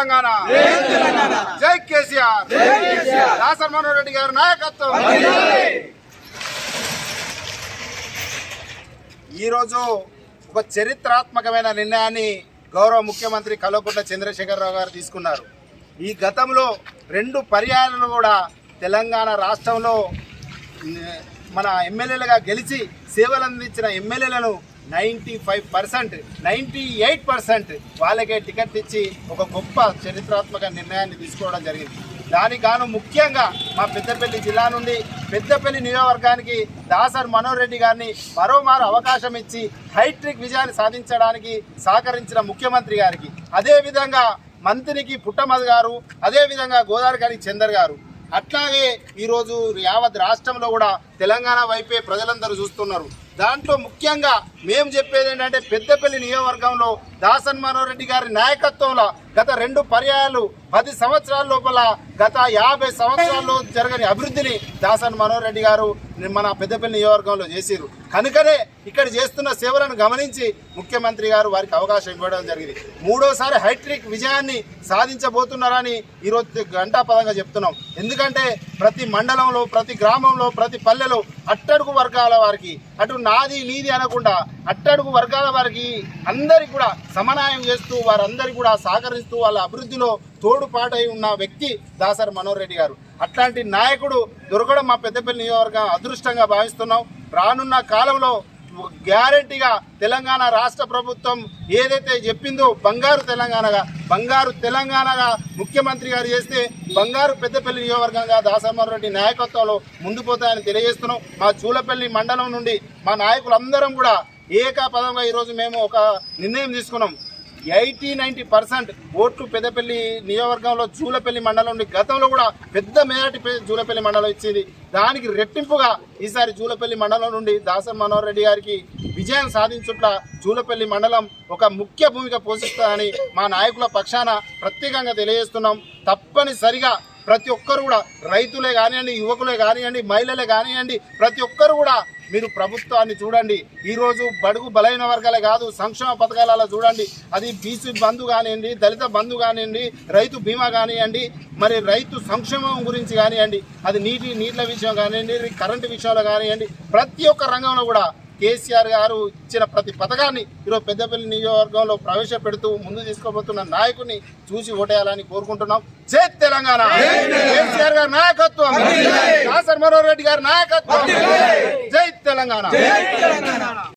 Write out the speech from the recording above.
తెలంగాణ. జై కేసీఆర్. దాసర్ మనోహర్ రెడ్డి గారి నాయకత్వం. ఈరోజు ఒక చరిత్రాత్మకమైన నిర్ణయాన్ని గౌరవ ముఖ్యమంత్రి కల్వకుంట్ల చంద్రశేఖరరావు గారు తీసుకున్నారు. ఈ గతంలో రెండు పర్యాయాలను కూడా తెలంగాణ రాష్ట్రంలో మన ఎమ్మెల్యేలుగా గెలిచి సేవలు అందించిన ఎమ్మెల్యేలను ninety five percent ninety eight percent వాళ్ళకే టికెట్ ఇచ్చి ఒక గొప్ప చరిత్రాత్మక నిర్ణయాన్ని తీసుకోవడం జరిగింది. దానికి గాను ముఖ్యంగా మా పెద్దపల్లి జిల్లా నుండి పెద్దపల్లి నియోజకవర్గానికి దాసర్ మనోహర్ రెడ్డి గారిని మరోమారు అవకాశం ఇచ్చి హైట్రిక్ విజయాన్ని సాధించడానికి సహకరించిన ముఖ్యమంత్రి గారికి అదేవిధంగా మంత్రికి పుట్టమది గారు అదేవిధంగా గోదావరి గారికి చందర్ గారు. అట్లాగే ఈరోజు యావత్ రాష్ట్రంలో కూడా తెలంగాణ వైపే ప్రజలందరూ చూస్తున్నారు. దాంట్లో ముఖ్యంగా మేము చెప్పేది ఏంటంటే పెద్దపల్లి నియోజకవర్గంలో దాసన్ మనోహర్ రెడ్డి గారి నాయకత్వంలో గత రెండు పర్యాయాలు పది సంవత్సరాల లోపల గత యాభై సంవత్సరాల్లో జరగని అభివృద్ధిని దాసన్ మనోహర్ రెడ్డి గారు మన పెద్దపల్లి నియోజకవర్గంలో చేసిరు కనుకనే ఇక్కడ చేస్తున్న సేవలను గమనించి ముఖ్యమంత్రి గారు వారికి అవకాశం ఇవ్వడం జరిగింది. మూడోసారి హైట్రిక్ విజయాన్ని సాధించబోతున్నారని ఈరోజు గంటాపదంగా చెప్తున్నాం. ఎందుకంటే ప్రతి మండలంలో ప్రతి గ్రామంలో ప్రతి పల్లెలో అట్టడుగు వర్గాల వారికి అటు నాది నీది అనకుండా అట్టడుగు వర్గాల వారికి అందరికి కూడా సమన్వయం చేస్తూ వారందరికీ కూడా సహకరిస్తూ వాళ్ళ అభివృద్ధిలో తోడుపాటై ఉన్న వ్యక్తి దాసరి మనోహర్ రెడ్డి గారు. అట్లాంటి నాయకుడు దొరకడం మా పెద్దపల్లి నియోజకవర్గం అదృష్టంగా భావిస్తున్నాం. రానున్న కాలంలో గ్యారంటీగా తెలంగాణ రాష్ట్ర ప్రభుత్వం ఏదైతే చెప్పిందో బంగారు తెలంగాణగా బంగారు తెలంగాణగా ముఖ్యమంత్రి గారు చేస్తే బంగారు పెద్దపల్లి నియోజకవర్గంగా దాసమోహన్ రెడ్డి నాయకత్వంలో ముందు పోతాయని తెలియజేస్తున్నాం. మా చూలపల్లి మండలం నుండి మా నాయకులందరం కూడా ఏకపదంగా ఈరోజు మేము ఒక నిర్ణయం తీసుకున్నాం. ఎయిటీ నైంటీ పర్సెంట్ ఓట్లు పెద్దపల్లి నియోజకవర్గంలో జూలపల్లి మండలం నుండి గతంలో కూడా పెద్ద మేరటి జూలపల్లి మండలం ఇచ్చింది. దానికి రెట్టింపుగా ఈసారి జూలపల్లి మండలం నుండి దాసరి మనోహర్ రెడ్డి గారికి విజయం సాధించుట్ల జూలపల్లి మండలం ఒక ముఖ్య భూమిక పోషిస్తుందని మా నాయకుల పక్షాన ప్రత్యేకంగా తెలియజేస్తున్నాం. తప్పనిసరిగా ప్రతి ఒక్కరు కూడా రైతులే కానివ్వండి యువకులే కానివ్వండి మహిళలే కానివ్వండి ప్రతి ఒక్కరు కూడా మీరు ప్రభుత్వాన్ని చూడండి. ఈరోజు బడుగు బలైన వర్గాలే కాదు సంక్షేమ పథకాలలో చూడండి. అది బీసీ బంధు కానివ్వండి దళిత బంధు కానివ్వండి రైతు బీమా కానివ్వండి మరి రైతు సంక్షేమం గురించి కానివ్వండి అది నీటి నీళ్ళ విషయం కానివ్వండి కరెంటు విషయంలో కానివ్వండి ప్రతి ఒక్క రంగంలో కూడా కేసీఆర్ గారు ఇచ్చిన ప్రతి పథకాన్ని ఈరోజు పెద్దపల్లి నియోజకవర్గంలో ప్రవేశపెడుతూ ముందు తీసుకోబోతున్న నాయకుని చూసి ఓటేయాలని కోరుకుంటున్నాం. జై తెలంగాణ! కేసీఆర్ గారి నాయకత్వం! దాసరి మనోహర్ రెడ్డి గారి నాయకత్వం! జై తెలంగాణ!